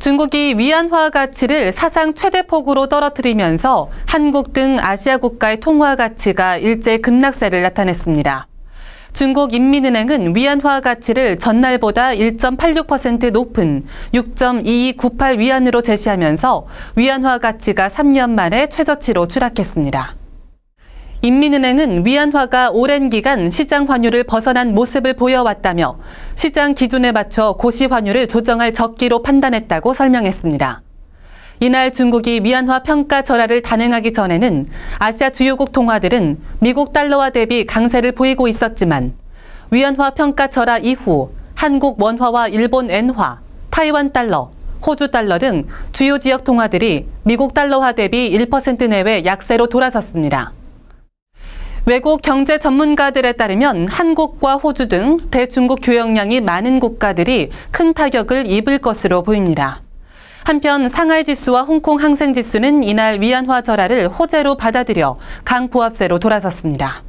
중국이 위안화 가치를 사상 최대폭으로 떨어뜨리면서 한국 등 아시아 국가의 통화 가치가 일제 급락세를 나타냈습니다. 중국 인민은행은 위안화 가치를 전날보다 1.86% 높은 6.2298 위안으로 제시하면서 위안화 가치가 3년 만에 최저치로 추락했습니다. 인민은행은 위안화가 오랜 기간 시장 환율을 벗어난 모습을 보여왔다며 시장 기준에 맞춰 고시 환율을 조정할 적기로 판단했다고 설명했습니다. 이날 중국이 위안화 평가 절하를 단행하기 전에는 아시아 주요국 통화들은 미국 달러와 대비 강세를 보이고 있었지만 위안화 평가 절하 이후 한국 원화와 일본 엔화, 타이완 달러, 호주 달러 등 주요 지역 통화들이 미국 달러화 대비 1% 내외 약세로 돌아섰습니다. 외국 경제 전문가들에 따르면 한국과 호주 등 대중국 교역량이 많은 국가들이 큰 타격을 입을 것으로 보입니다. 한편 상하이 지수와 홍콩 항생 지수는 이날 위안화 절하를 호재로 받아들여 강보합세로 돌아섰습니다.